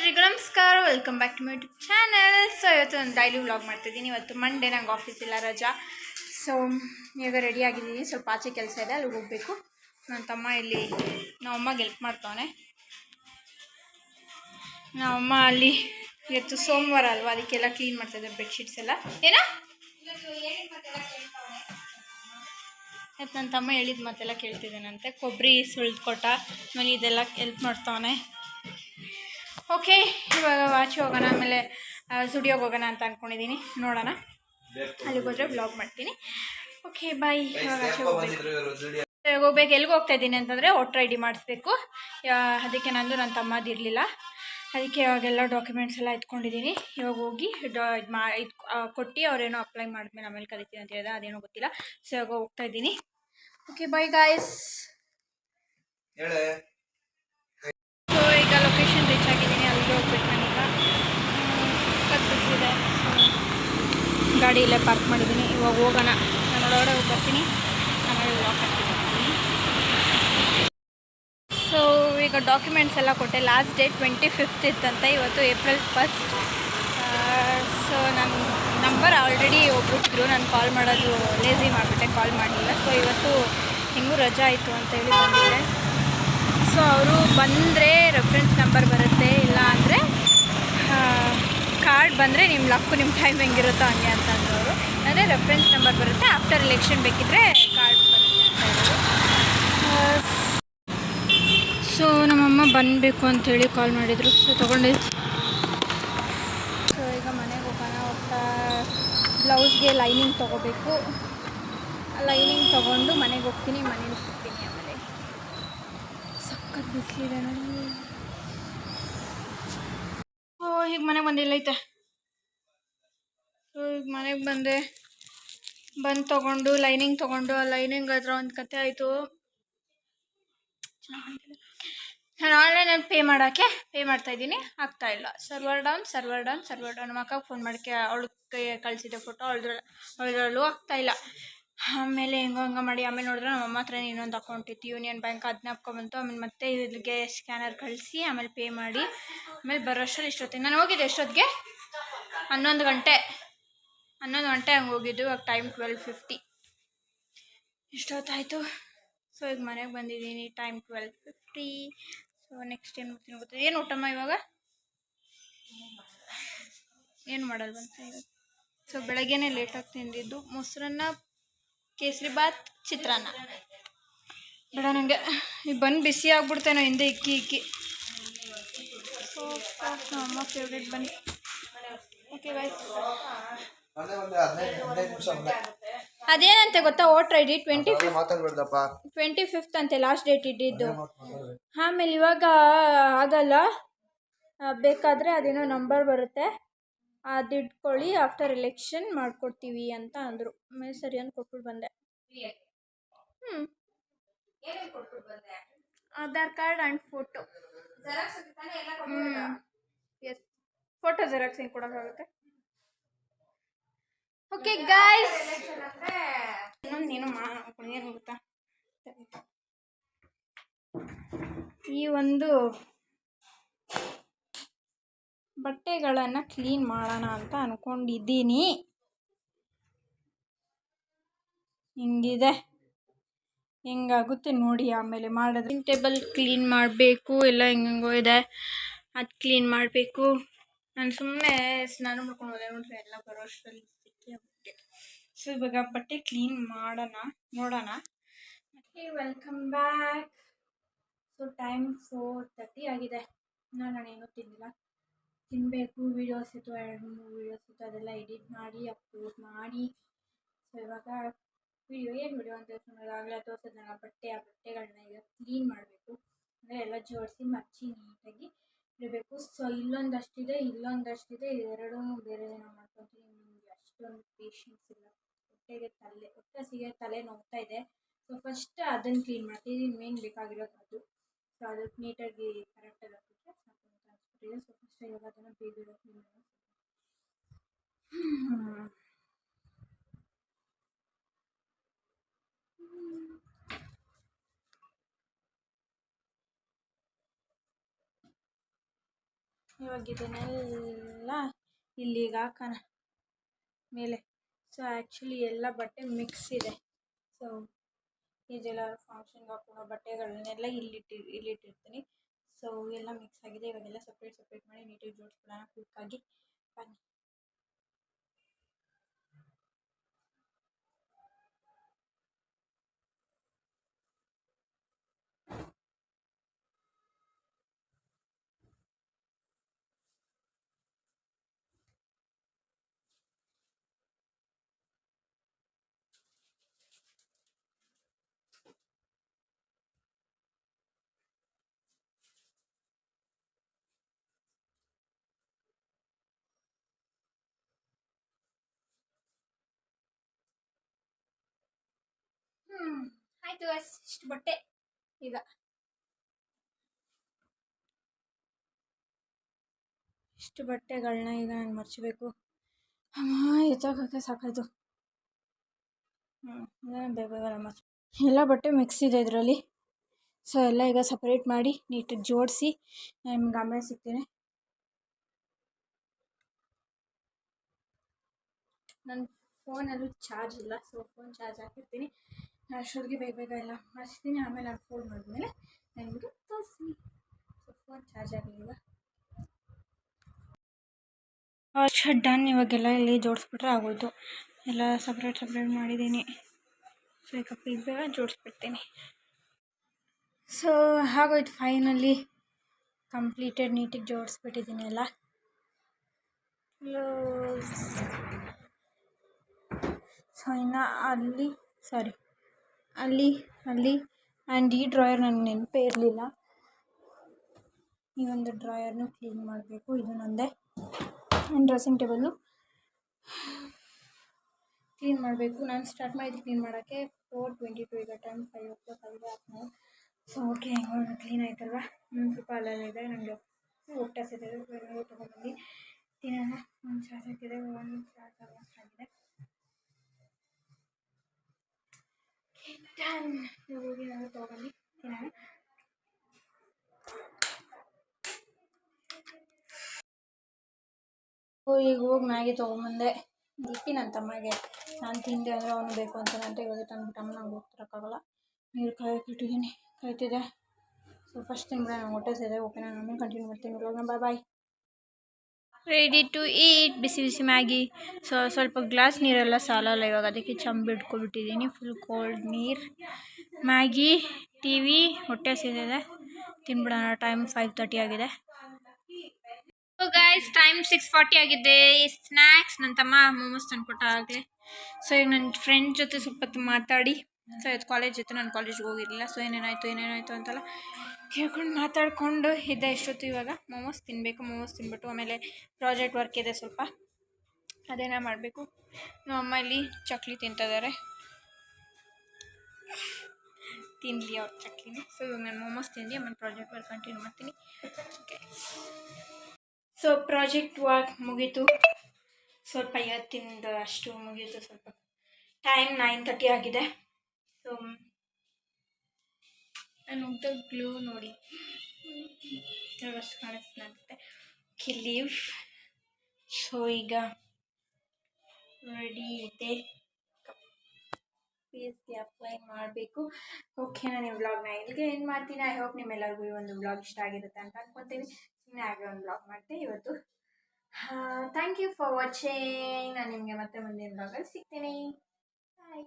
ಎಲ್ರಿಗೂ ನಮಸ್ಕಾರ. Welcome back to my YouTube channel so ಇವತ್ತು ನಾನು ಡೈಲಿ ವ್ಲಾಗ್ ಮಾಡ್ತಿದ್ದೀನಿ. ಇವತ್ತು ಮಂಡೇ ನಂಗೆ ಆಫೀಸ್ ಇಲ್ಲ ರಜಾ. ಸೊ ಈಗ ರೆಡಿ ಆಗಿದ್ದೀನಿ. ಸ್ವಲ್ಪ ಆಚೆ ಕೆಲಸ ಇದೆ, ಅಲ್ಲಿಗೆ ಹೋಗಬೇಕು. ನನ್ನ ತಮ್ಮ ಇಲ್ಲಿ ನಮ್ಮಮ್ಮಗೆ ಹೆಲ್ಪ್ ಮಾಡ್ತಾವನೆ. ನಮ್ಮಮ್ಮ ಅಲ್ಲಿ ಇವತ್ತು ಸೋಮವಾರ ಅಲ್ವಾ, ಅದಕ್ಕೆಲ್ಲ ಕ್ಲೀನ್ ಮಾಡ್ತಾಯಿದ್ದಾರೆ ಬೆಡ್ಶೀಟ್ಸ್ ಎಲ್ಲ. ಏನೋ? ಇವತ್ತು ನನ್ನ ತಮ್ಮ ಹೇಳಿದ ಮಾತೆಲ್ಲ ಕೇಳ್ತಿದ್ದಾನಂತೆ. ಕೊಬ್ಬರಿ ಸುಳ್ದು ಕೊಟ್ಟ ಮನೆ ಇದೆಲ್ಲ ಹೆಲ್ಪ್ ಮಾಡ್ತಾವನೆ. ಓಕೆ ಇವಾಗ ವಾಚ್ ಹೋಗೋಣ ಆಮೇಲೆ ಸ್ಟುಡಿಯೋಗೆ ಹೋಗೋಣ ಅಂತ ಅಂದ್ಕೊಂಡಿದ್ದೀನಿ ನೋಡೋಣ. ಅಲ್ಲಿಗೆ ಹೋದ್ರೆ ಬ್ಲಾಗ್ ಮಾಡ್ತೀನಿ. ಓಕೆ ಬಾಯ್ ಇವಾಗ ಹೋಗ್ಬೇಕು. ಎಲ್ಲಿಗೆ ಹೋಗ್ತಾ ಇದ್ದೀನಿ ಅಂತಂದರೆ ವೋಟ್ರ್ ಐ ಡಿ ಮಾಡಿಸ್ಬೇಕು ಅದಕ್ಕೆ ನಂದು ನನ್ನ ತಮ್ಮದಿರಲಿಲ್ಲ ಅದಕ್ಕೆ ಇವಾಗೆಲ್ಲ ಡಾಕ್ಯುಮೆಂಟ್ಸ್ ಎಲ್ಲ ಎತ್ಕೊಂಡಿದ್ದೀನಿ ಇವಾಗ ಹೋಗಿ ಡಾ ಇದು ಮಾ ಇದು ಕೊಟ್ಟು ಅವರೇನೋ ಅಪ್ಲೈ ಮಾಡಿದ್ಮೇಲೆ ಆಮೇಲೆ ಕರಿತೀನಿ ಅಂತ ಹೇಳಿದ ಅದೇನೋ ಗೊತ್ತಿಲ್ಲ. ಸೊ ಇವಾಗ ಹೋಗ್ತಾ ಇದ್ದೀನಿ. ಓಕೆ ಬಾಯ್ ಗಾಯ್ಸ್ ಹೇಳೆ ಸೊ ಈಗ ಲೊಕೇಶನ್ ರೀಚ್ ಹೋಗ್ಬೇಕು ನಾನೀಗ ಕತ್ತಿದೆ ಗಾಡಿ ಇಲ್ಲೇ ಪಾರ್ಕ್ ಮಾಡಿದ್ದೀನಿ. ಇವಾಗ ಹೋಗೋಣ. ನಾನು ಒಳಗಡೆ ಹೋಗಿ ಬರ್ತೀನಿ. ಆಮೇಲೆ ಬರ್ತೀನಿ ಸೊ ಈಗ ಡಾಕ್ಯುಮೆಂಟ್ಸ್ ಎಲ್ಲ ಕೊಟ್ಟೆ. ಲಾಸ್ಟ್ ಡೇಟ್ ಟ್ವೆಂಟಿ ಫಿಫ್ತ್ ಇತ್ತಂತೆ. ಇವತ್ತು ಏಪ್ರಿಲ್ ಫಸ್ಟ್ ಸೊ ನನ್ನ ನಂಬರ್ ಆಲ್ರೆಡಿ ಒಬ್ರಿದ್ರು. ನಾನು ಕಾಲ್ ಮಾಡೋದು ಲೇಸಿ ಮಾಡಿಬಿಟ್ಟೆ. ಕಾಲ್ ಮಾಡಲಿಲ್ಲ. ಸೊ ಇವತ್ತು ಹೆಂಗೂ ರಜಾ ಆಯಿತು ಅಂತೇಳಿ ಬಂದಿದ್ದೆ. ಸೊ ಅವರು ಬಂದರೆ ರೆಫ್ರೆನ್ಸ್ ನಂಬರ್ ಬರುತ್ತೆ, ಇಲ್ಲ ಅಂದರೆ ಕಾರ್ಡ್ ಬಂದರೆ ನಿಮ್ಮ ಲಕ್ಕು ನಿಮ್ಮ ಟೈಮ್ ಹೆಂಗಿರುತ್ತೋ ಹಂಗೆ ಅಂತ ಅಂದ್ರು ಅವರು ಅಂದರೆ ರೆಫ್ರೆನ್ಸ್ ನಂಬರ್ ಬರುತ್ತೆ ಆಫ್ಟರ್ ಎಲೆಕ್ಷನ್ ಬೇಕಿದ್ರೆ ಕಾರ್ಡ್ ಬರುತ್ತೆ ಅಂತ ಹೇಳಿದ್ರು ಸೊ ನಮ್ಮಮ್ಮ ಬಂದಬೇಕು ಅಂಥೇಳಿ ಕಾಲ್ ಮಾಡಿದರು. ಸೊ ತೊಗೊಂಡಿದ್ದು ಸೊ ಈಗ ಮನೆಗೆ ಹೋಗೋಣ ಹೋಗ್ತಾ ಬ್ಲೌಸ್ಗೆ ಲೈನಿಂಗ್ ತೊಗೋಬೇಕು. ಲೈನಿಂಗ್ ತೊಗೊಂಡು ಮನೆಗೆ ಹೋಗ್ತೀನಿ, ಮನೇಲಿ ಸಿಗ್ತೀನಿ ಸಖತ್ ಬಿಸಿಲಿದೆ ಓ ಈಗ ಮನೆಗೆ ಬಂದಿಲ್ಲ ಐತೆ. ಸೊ ಈಗ ಮನೆಗೆ ಬಂದೆ. ಬಂದು ತಗೊಂಡು, ಲೈನಿಂಗ್ ತಗೊಂಡು, ಆ ಲೈನಿಂಗ್ ಹತ್ರ ಒಂದು ಕತೆ ಆಯಿತು. ನಾನು ಆನ್ಲೈನಲ್ಲಿ ಪೇ ಮಾಡೋಕ್ಕೆ, ಪೇ ಮಾಡ್ತಾ ಇದ್ದೀನಿ. ಆಗ್ತಾ ಇಲ್ಲ. Server down server down server down. ನಮ್ಮ ಅಕ್ಕಗೆ ಫೋನ್ ಮಾಡಕ್ಕೆ ಕೈ ಕಳಿಸಿದ್ದೆ ಫೋಟೋ ಅವಳದ್ರ ಅವಳದ್ರಲ್ಲೂ ಆಗ್ತಾ ಇಲ್ಲ. ಆಮೇಲೆ ಹೆಂಗೋ ಹಂಗೆ ಮಾಡಿ, ಆಮೇಲೆ ನೋಡಿದ್ರೆ ನಮ್ಮ ಅಮ್ಮ ಹತ್ರ ಇನ್ನೊಂದು ಅಕೌಂಟ್ ಇತ್ತು. ಯೂನಿಯನ್ ಬ್ಯಾಂಕ್ ಅದನ್ನ ಬಂತು ಆಮೇಲೆ ಮತ್ತೆ ಇಲ್ಲಿಗೆ ಸ್ಕ್ಯಾನರ್ ಕಳಿಸಿ, ಆಮೇಲೆ ಪೇ ಮಾಡಿ. ಆಮೇಲೆ ಬರೋಷ್ಟರಲ್ಲಿ ಇಷ್ಟೊತ್ತಿಗೆ. ನಾನು ಹೋಗಿದ್ದೆ ಎಷ್ಟೊತ್ತಿಗೆ? ಹನ್ನೊಂದು ಗಂಟೆ. ಹನ್ನೊಂದು ಗಂಟೆ ಹಂಗೆ ಹೋಗಿದ್ದು. ಇವಾಗ ಟೈಮ್ ಟ್ವೆಲ್ ಫಿಫ್ಟಿ ಇಷ್ಟೊತ್ತಾಯಿತು ಸೊ ಈಗ ಮನೆಗೆ ಬಂದಿದ್ದೀನಿ. Time twelve fifty so next ಏನು ಮಾಡ್ತೀನಿ ಗೊತ್ತಿಲ್ಲ ಏನು ಊಟಮ್ಮ ಇವಾಗ? ಏನು ಮಾಡಲ್ವಂತ ಸೊ ಬೆಳಗ್ಗೆನೇ ಲೇಟಾಗಿ ತಿಂದಿದ್ದು. ಮೊಸರನ್ನ ಕೇಸರಿ ಬಾತ್ ಚಿತ್ರಾನ್ನ. ಬೇಡ ನನಗೆ ಈಗ ಬಂದು ಬಿಸಿ ಆಗ್ಬಿಡ್ತೇನೋ ಹಿಂದೆ ಇಕ್ಕಿ ಇಕ್ಕಿ. ಸೊ ನಮ್ಮ ಫೇವ್ರೇಟ್ ಬನ್ನಿ. ಓಕೆ ಬಾಯ್ ಅದೇನಂತೆ ಗೊತ್ತಾ? Voter I D twenty twenty fifth ಅಂತೆ ಲಾಸ್ಟ್ ಡೇಟ್ ಇಟ್ಟಿದ್ದು ಆಮೇಲೆ ಇವಾಗ ಆಗಲ್ಲ. ಬೇಕಾದರೆ ಅದೇನೋ ನಂಬರ್ ಬರುತ್ತೆ. ಅದು ಇಟ್ಕೊಳ್ಳಿ ಆಫ್ಟರ್ ಎಲೆಕ್ಷನ್ ಮಾಡಿಕೊಡ್ತೀವಿ ಅಂತ ಅಂದರು. ಆಮೇಲೆ ಸರಿ ಅಂತ ಕೊಟ್ಬಿಟ್ಟು ಬಂದೆ. ಹ್ಞೂ Aadhaar card and photo yes photo xerox ಹೆಂಗೆ ಕೊಡೋಕ್ಕಾಗುತ್ತೆ ಓಕೆ ಗಾಯ್ಸ್ ಇನ್ನೊಂದು ಏನೋ ಮಾಡೋಣ ಏನು ಗೊತ್ತಾ? ಈ ಒಂದು ಬಟ್ಟೆಗಳನ್ನು ಕ್ಲೀನ್ ಮಾಡೋಣ ಅಂತ ಅಂದ್ಕೊಂಡಿದ್ದೀನಿ ಹಿಂಗಿದೆ? ಹೆಂಗಾಗುತ್ತೆ ನೋಡಿ ಆಮೇಲೆ ಮಾಡಿದ್ರೆ ಟೇಬಲ್ ಕ್ಲೀನ್ ಮಾಡಬೇಕು, ಎಲ್ಲ ಹೆಂಗೋ ಇದೆ. ಅದು ಕ್ಲೀನ್ ಮಾಡಬೇಕು. ನಾನು ಸುಮ್ಮನೆ ಸ್ನಾನ ಮಾಡ್ಕೊಂಡು ಹೋದೆ ನೋಡ್ರಿ, ಎಲ್ಲ ಬರೋ ಅಷ್ಟರಲ್ಲಿ ಸಿಕ್ಕಿ ಆಗ್ಬಿಟ್ಟೆ. ಸೊ ಇವಾಗ ಬಟ್ಟೆ ಕ್ಲೀನ್ ಮಾಡೋಣ, ನೋಡೋಣ. ಮತ್ತೆ welcome back so time four thirty ಆಗಿದೆ. ನಾನು ನಾನೇನು ತಿಂದಿಲ್ಲ. ತಿನ್ನಬೇಕು ವೀಡಿಯೋಸ್ ಇತ್ತು ಎರಡು ಮೂರು ವೀಡಿಯೋಸ್ ಇತ್ತು ಅದೆಲ್ಲ ಎಡಿಟ್ ಮಾಡಿ ಅಪ್ಲೋಡ್ ಮಾಡಿ. ಸೊ ಇವಾಗ ವಿಡಿಯೋ ಏನು ವೀಡಿಯೋ ಅಂತ ಆಗಲೇ ತೋರಿಸಿದ್ನಲ್ಲ, ಬಟ್ಟೆ, ಆ ಬಟ್ಟೆಗಳನ್ನ ಈಗ ಕ್ಲೀನ್ ಮಾಡಬೇಕು. ಅಂದರೆ ಎಲ್ಲ ಜೋಡಿಸಿ, ಮಚ್ಚಿ ನೀಟಾಗಿ ಇಡಬೇಕು. ಸೊ ಇಲ್ಲೊಂದಷ್ಟಿದೆ ಇಲ್ಲೊಂದಷ್ಟಿದೆ ಇದೆರಡೂ ಬೇರೆ ಏನೋ ಮಾಡ್ಕೊತೀನಿ. ನಿಮಗೆ ಅಷ್ಟೊಂದು ಪೇಷನ್ಸ್ ಇಲ್ಲ. ಹೊಟ್ಟೆಗೆ ತಲೆ ಹೊಟ್ಟೆ ಸಿಗೆ ತಲೆ ನೋಡ್ತಾ ಇದೆ. ಸೊ ಫಸ್ಟ್ ಅದನ್ನು ಕ್ಲೀನ್ ಮಾಡ್ತೀನಿ. ಮೇನ್ ಬೇಕಾಗಿರೋದು ಅದು. ಸೊ ಅದಕ್ಕೆ ನೀಟಾಗಿ ಕರೆಕ್ಟಾಗಿ ಇವಾಗ ಇದನ್ನೆಲ್ಲ ಇಲ್ಲಿಗೆ ಹಾಕೋಣ ಮೇಲೆ ಸೊ ಆ್ಯಕ್ಚುಲಿ ಎಲ್ಲ ಬಟ್ಟೆ ಮಿಕ್ಸ್ ಇದೆ. ಸೊ ಈಜೆಲ್ಲ ಫಂಕ್ಷನ್ಗೆ ಹಾಕೊಳ್ಳೋ ಬಟ್ಟೆಗಳನ್ನೆಲ್ಲ ಇಲ್ಲಿಟ್ಟಿ ಇಲ್ಲಿಟ್ಟಿರ್ತೀನಿ. ಸೊ ಎಲ್ಲ ಮಿಕ್ಸ್ ಆಗಿದೆ. ಇವಾಗೆಲ್ಲ ಸಪ್ರೇಟ್ ಸಪ್ರೇಟ್ ಮಾಡಿ ನೀಟಾಗಿ ಜೋಡಿಸ್ಬಿಡೋಣ ಕ್ವಿಕ್ಕಾಗಿ ಬನ್ನಿ. ಆಯಿತು ಅಸ್ ಇಷ್ಟು ಬಟ್ಟೆ. ಈಗ. ಇಷ್ಟು ಬಟ್ಟೆಗಳನ್ನ ಈಗ ನಾನು ಮರ್ಚಬೇಕು. ಅಮ್ಮ ಎತ್ತಾಕಕ್ಕೆ ಸಾಕಾಯ್ತು. ಹ್ಞೂ ಬೇಗ ಬೇಗ ಮರ್ಚ ಎಲ್ಲ ಬಟ್ಟೆ ಮಿಕ್ಸ್ ಇದೆ ಇದರಲ್ಲಿ. ಸೊ ಎಲ್ಲ ಈಗ ಸಪ್ರೇಟ್ ಮಾಡಿ ನೀಟಾಗಿ ಜೋಡಿಸಿ ನಿಮ್ಗೆ ಆಮೇಲೆ ಸಿಗ್ತೀನಿ. ನನ್ನ ಫೋನಲ್ಲೂ ಚಾರ್ಜ್ ಇಲ್ಲ ಸೊ ಫೋನ್ ಚಾರ್ಜ್ ಹಾಕಿರ್ತೀನಿ. ಅಷ್ಟೊತ್ತಿಗೆ ಬೇಗ ಬೇಗ ಎಲ್ಲ ಹಚ್ತೀನಿ ಆಮೇಲೆ ನಾನು ಫೋನ್ ಮಾಡಿದ್ಮೇಲೆ ನಾನು ನಿಮಗೆ ತೋರಿಸ್ತೀನಿ ಸೊ ಫೋನ್ ಚಾರ್ಜ್ ಆಗಲಿಲ್ಲ. ಅಷ್ಟು ಡನ್ ಇವಾಗೆಲ್ಲ ಇಲ್ಲಿ ಜೋಡಿಸ್ಬಿಟ್ರೆ ಆಗೋಯ್ತು. ಎಲ್ಲ ಸಪ್ರೇಟ್ ಸಪ್ರೇಟ್ ಮಾಡಿದ್ದೀನಿ. ಸೊ ಈಗ ಬೇಗ ಬೇಗ ಜೋಡಿಸ್ಬಿಡ್ತೀನಿ. ಸೊ ಆಗೋಯ್ತು ಫೈನಲಿ ಕಂಪ್ಲೀಟೆಡ್ ನೀಟಿಗೆ ಜೋಡಿಸ್ಬಿಟ್ಟಿದ್ದೀನಿ ಎಲ್ಲ. ಸೊ ಇನ್ನು ಅಲ್ಲಿ ಸಾರಿ ಅಲ್ಲಿ ಅಲ್ಲಿ. ಆ್ಯಂಡ್ ಈ ಡ್ರಾಯರ್ ನನಗೆ ನೆನಪೇ ಇರಲಿಲ್ಲ. ಈ ಒಂದು ಡ್ರಾಯರ್ನು ಕ್ಲೀನ್ ಮಾಡಬೇಕು. ಇದು ನಂದೇ. ಆ್ಯಂಡ್ ಡ್ರೆಸ್ಸಿಂಗ್ ಟೇಬಲ್ಲು ಕ್ಲೀನ್ ಮಾಡಬೇಕು. ನಾನು ಸ್ಟಾರ್ಟ್ ಮಾಡಿದ್ದು ಕ್ಲೀನ್ ಮಾಡೋಕ್ಕೆ ಫೋರ್ ಟ್ವೆಂಟಿ ಟು ಈಗ ಟೈಮ್ ಫೈವ್ ಓ ಕ್ಲಾಕ್ ಆಗಿದೆ ಆಫ್ಟರ್ನೂನ್ ಸೊ ಓಕೆ ಹೆಂಗೋ ಕ್ಲೀನ್ ಆಯ್ತಲ್ವ? ಹ್ಞೂ ಸ್ವಲ್ಪ ಅಲ್ಲಲ್ಲಿದೆ ನನಗೆ ಊಟ ಇದೆ ತೊಗೊಂಡ್ಬಂದು ತಿನ್ನೋಣ. ಒಂದು ಚಾರ್ಜ್ ಹಾಕಿದೆ ಒಂದು ಚಾರ್ಜ್ ಆಗಿದೆ ಡನ್ ಹೋಗಿ ನಾನು ತೊಗೊಂಡು ತಿನ್ನೋಣ ಈಗ ಹೋಗಿ ಮ್ಯಾಗಿ ತೊಗೊಂಬಂದೆ. ದೀಪಿ ನನ್ನ ತಮ್ಮಗೆ ನಾನು ತಿಂದೆ ಅಂದರೆ ಅವನು ಬೇಕು ಅಂತಾನೆ ಅಂತ ಇವಾಗ ತಂದ್ಬಿಟ್ಟಮ್ಮ ನಂಗೆ ಹೋಗ್ತಿರೋಕ್ಕಾಗಲ್ಲ. ನೀರು ಕಾಯಕ್ಕೆ ಇಟ್ಟಿದ್ದೀನಿ ಕಾಯ್ತಿದೆ ಸೊ ಫಸ್ಟ್ ತಿನ್ಬಿಡ ನಂಗೆ ಹೊಟ್ಟೆ ಸೇದೆ ಓಕೆ ನಾನು ಕಂಟಿನ್ಯೂ ಮಾಡ್ತೀನಿ. Bye bye ready to eat ಬಿಸಿ ಬಿಸಿ ಮ್ಯಾಗಿ. ಸೊ, ಸ್ವಲ್ಪ ಗ್ಲಾಸ್ ನೀರೆಲ್ಲ ಸಾಲಲ್ಲ, ಇವಾಗ ಅದಕ್ಕೆ ಚಂಬ ಇಟ್ಕೊಬಿಟ್ಟಿದ್ದೀನಿ. ಫುಲ್ ಕೋಲ್ಡ್ ನೀರು. ಮ್ಯಾಗಿ ಟಿ ವಿ ಹೊಟ್ಟೆ ಸೇರಿದೆ ತಿನ್ಬಿಡೋಣ ಟೈಮ್ ಫೈವ್ ತರ್ಟಿ ಆಗಿದೆ. So guys time six forty ಆಗಿದೆ. ಸ್ನ್ಯಾಕ್ಸ್ ನನ್ನ ತಮ್ಮ ಮೋಮೋಸ್ ತಂದುಕೊಟ್ಟ ಆಗಲೇ. ಸೊ ಈಗ ನನ್ನ ಫ್ರೆಂಡ್ ಜೊತೆ ಸ್ವಲ್ಪ ಮಾತಾಡಿ. ಸೊ ಇದು ಕಾಲೇಜ್ ಇತ್ತು, ನಾನು ಕಾಲೇಜ್ಗೆ ಹೋಗಿರಲಿಲ್ಲ. ಸೊ ಏನೇನಾಯಿತು ಏನೇನಾಯಿತು ಅಂತೆಲ್ಲ. ಕೇಳ್ಕೊಂಡು ಮಾತಾಡಿಕೊಂಡು ಇದ್ದೆ ಎಷ್ಟೊತ್ತು ಇವಾಗ? ಮೋಮೋಸ್ ತಿನ್ನಬೇಕು ಮೋಮೋಸ್ ತಿನ್ಬಿಟ್ಟು ಆಮೇಲೆ ಪ್ರಾಜೆಕ್ಟ್ ವರ್ಕ್ ಇದೆ ಸ್ವಲ್ಪ. ಅದೇನ ಮಾಡಬೇಕು? ನಮ್ಮ ಇಲ್ಲಿ ಚಕ್ಲಿ ತಿಂತಿದ್ದಾರೆ ತಿನ್ನಲಿ ಅವ್ರ ಚಕ್ಲಿನ. ಸೊ ಇವಾಗ ನಾನು ಮೋಮೋಸ್ ತಿಂದು ಆಮೇಲೆ ಪ್ರಾಜೆಕ್ಟ್ ವರ್ಕ್ ಕಂಟಿನ್ಯೂ ಮಾಡ್ತೀನಿ. ಓಕೆ ಸೊ ಪ್ರಾಜೆಕ್ಟ್ ವರ್ಕ್ ಮುಗೀತು. ಸ್ವಲ್ಪ ಇವತ್ತಿಂದ ಅಷ್ಟು ಮುಗೀತು ಸ್ವಲ್ಪ. ಟೈಮ್ ನೈನ್ ತರ್ಟಿ ಆಗಿದೆ. ಸೊ ನಾನು ಉಗ್ದಾಗ ಗ್ಲೂ ನೋಡಿ. ಅಷ್ಟು ಕಾಣಿಸ್ತಾ ಅನ್ಸುತ್ತೆ ಓಕೆ ಲೀವ್ ಸೊ ಈಗ ರೆಡಿ ಇದೆ. ಫೇಸ್ಗೆ ಅಪ್ಲೈ ಮಾಡಬೇಕು. ಓಕೆ ನಾನು ಈ ವ್ಲಾಗ್ನ ಇಲ್ಲಿಗೆ ಏನು ಮಾಡ್ತೀನಿ. ಐ ಹೋಪ್ ನಿಮ್ಮೆಲ್ಲರಿಗೂ ಈ ಒಂದು ವ್ಲಾಗ್ ಇಷ್ಟ ಆಗಿರುತ್ತೆ ಅಂತ ಅನ್ಕೊತೀನಿ ಸುಮ್ಮನೆ ಹಾಗೆ ಒಂದು ವ್ಲಾಗ್ ಮಾಡಿದೆ ಇವತ್ತು ಥ್ಯಾಂಕ್ ಯು ಫಾರ್ ವಾಚಿಂಗ್ ನಾನು ನಿಮಗೆ ಮತ್ತೆ ಮುಂದಿನ ವ್ಲಾಗಲ್ಲಿ ಸಿಗ್ತೀನಿ. ಬಾಯ್